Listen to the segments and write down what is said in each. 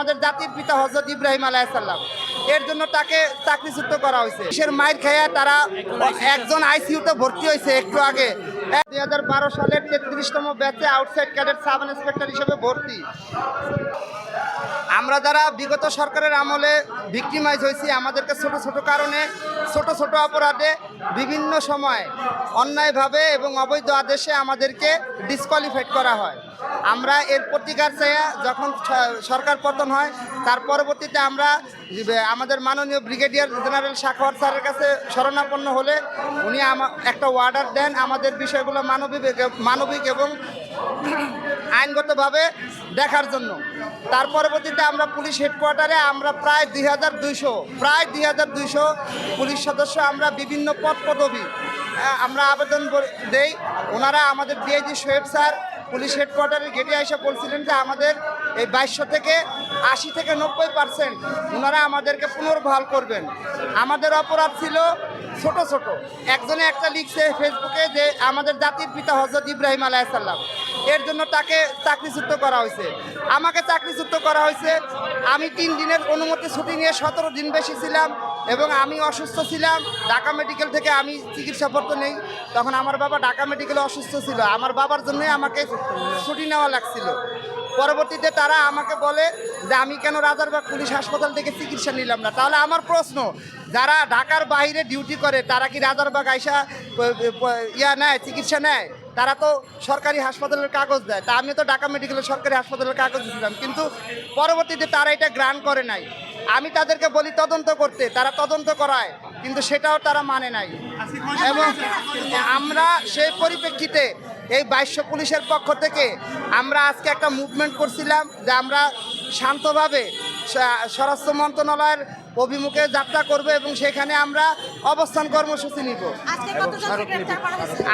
আমাদের জাতির পিতা হজরত ইব্রাহিম আলাইসাল্লাম এর জন্য তাকে চাকরিচ্যুত করা হয়েছে। কিসের মায়ের খেয়ে তারা একজন আইসিইউতে ভর্তি হয়েছে একটু আগে। দুই হাজার বারো সালের তেত্রিশতম ব্যাচে আউটসাইড ক্যাডেট সাব ইন্সপেক্টর হিসেবে ভর্তি। আমরা যারা বিগত সরকারের আমলে ভিক্টিমাইজ হয়েছি, আমাদেরকে ছোট ছোট কারণে, ছোট ছোট অপরাধে বিভিন্ন সময় অন্যায়ভাবে এবং অবৈধ আদেশে আমাদেরকে ডিসকোয়ালিফাইড করা হয়। আমরা এর প্রতিকার চাইয়া যখন সরকার পতন হয়, তার পরবর্তীতে আমরা আমাদের মাননীয় ব্রিগেডিয়ার জেনারেল শাখওয়ার স্যারের কাছে শরণাপন্ন হলে উনি একটা অর্ডার দেন আমাদের বিষয়গুলো মানবিক মানবিক এবং আইনগতভাবে দেখার জন্য। তার পরবর্তীতে আমরা পুলিশ হেডকোয়ার্টারে আমরা প্রায় দুই হাজার দুইশো, প্রায় দুই হাজার দুইশো পুলিশ সদস্য আমরা বিভিন্ন পদ পদবি আমরা আবেদন দেই। ওনারা আমাদের ডিআইজি সোহেব স্যার পুলিশ হেডকোয়ার্টারের গেটে এসে বলছিলেন যে আমাদের এই বাইশশো থেকে আশি থেকে নব্বই পার্সেন্ট ওনারা আমাদেরকে পুনর্বহাল করবেন। আমাদের অপরাধ ছিল ছোট ছোট। একজনে একটা লিখছে ফেসবুকে যে আমাদের জাতির পিতা হজরত ইব্রাহিম আলাইসাল্লাম এর জন্য তাকে চাকরিচ্যুত করা হয়েছে। আমাকে চাকরিচ্যুত করা হয়েছে। আমি তিন দিনের অনুমতি ছুটি নিয়ে সতেরো দিন বেশি ছিলাম। এবং আমি অসুস্থ ছিলাম, ঢাকা মেডিকেল থেকে আমি চিকিৎসাপত্র নেই। তখন আমার বাবা ঢাকা মেডিকেলে অসুস্থ ছিল। আমার বাবার জন্যই আমাকে ছুটি নেওয়া লাগছিল। পরবর্তীতে তারা আমাকে বলে যে, আমি কেন রাজারবাগ পুলিশ হাসপাতাল থেকে চিকিৎসা নিলাম না? তাহলে আমার প্রশ্ন, যারা ঢাকার বাইরে ডিউটি করে, তারা কি রাজারবাগ আইসা ইয়া নেয়, চিকিৎসা নেয়? তারা তো সরকারি হাসপাতালের কাগজ দেয়। তা আমি তো ঢাকা মেডিকেলের সরকারি হাসপাতালের কাগজ দিয়েছিলাম কিন্তু পরবর্তীতে তারা এটা গ্রান করে নাই। আমি তাদেরকে বলি তদন্ত করতে তারা তদন্ত করায় কিন্তু সেটাও তারা মানে নাই। এবং আমরা সেই পরিপ্রেক্ষিতে এই বাইশশো পুলিশের পক্ষ থেকে আমরা আজকে একটা মুভমেন্ট করছিলাম যে আমরা শান্তভাবে স্বরাষ্ট্র মন্ত্রণালয়ের অভিমুখে যাত্রা করব এবং সেখানে আমরা অবস্থান কর্মসূচি নিব।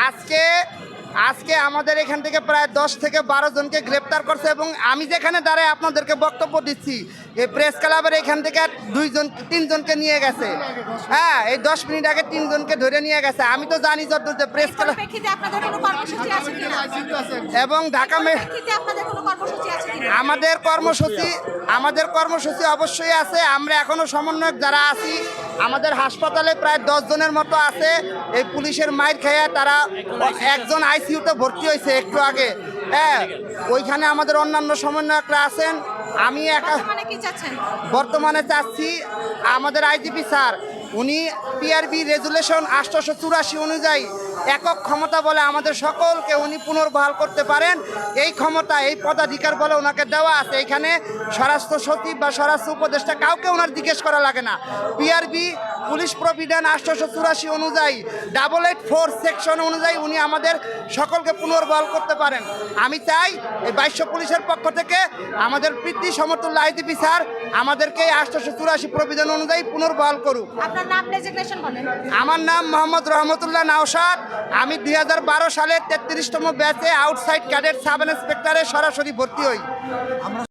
আজকে আজকে আমাদের এখান থেকে প্রায় দশ থেকে বারো জনকে গ্রেপ্তার করছে এবং আমি যেখানে দাঁড়ায় আপনাদেরকে বক্তব্য দিচ্ছি এই প্রেস ক্লাবের এখান থেকে দুইজন তিনজনকে নিয়ে গেছে। হ্যাঁ এই দশ মিনিট আগে তিনজনকে ধরে নিয়ে গেছে। আমি তো জানি যত যে প্রেস ক্লাব পরিপ্রেক্ষিতে আপনাদের কোনো কর্মসূচি আছে কিনা? এবং ঢাকা মে পরিপ্রেক্ষিতে আপনাদের কোনো কর্মসূচি আছে কিনা? আমাদের কর্মসূচি আমাদের কর্মসূচি অবশ্যই আছে। আমরা এখনও সমন্বয়ক যারা আছি আমাদের হাসপাতালে প্রায় দশ জনের মতো আছে। এই পুলিশের মাইর খেয়ে তারা একজন আইসিইউতে ভর্তি হয়েছে একটু আগে। হ্যাঁ ওইখানে আমাদের অন্যান্য সমন্বয়করা আছেন। আমি একা মানে বর্তমানে চাচ্ছি আমাদের আইজিপি স্যার উনি পিআরবি রেজুলেশন আটশোশো চুরাশি অনুযায়ী একক ক্ষমতা বলে আমাদের সকলকে উনি পুনর্বহাল করতে পারেন। এই ক্ষমতা এই পদাধিকার বলে ওনাকে দেওয়া আছে। এখানে স্বরাষ্ট্র সচিব বা স্বরাষ্ট্র উপদেষ্টা কাউকে ওনার জিজ্ঞেস করা লাগে না। পিআরবি পুলিশ প্রবিধান আটশোশো চুরাশি অনুযায়ী ডাবল এইট ফোর সেকশন অনুযায়ী উনি আমাদের সকলকে পুনর্বহাল করতে পারেন। আমি চাই এই বাইশশো পুলিশের পক্ষ থেকে আমাদের প্রীতি সমতুল্য আইজিপি স্যার আমাদেরকে এই আটশোশো চুরাশি প্রবিধান অনুযায়ী পুনর্বহাল করুক। আপনার নাম ডেজিগনেশন বলেন। আমার নাম মোহাম্মদ রহমতুল্লাহ নাওসাদ আমি দুই হাজার বারো সালের তেত্রিশতম ব্যাচে আউটসাইড ক্যাডেট সাব ইন্সপেক্টরে সরাসরি ভর্তি হই। আমরা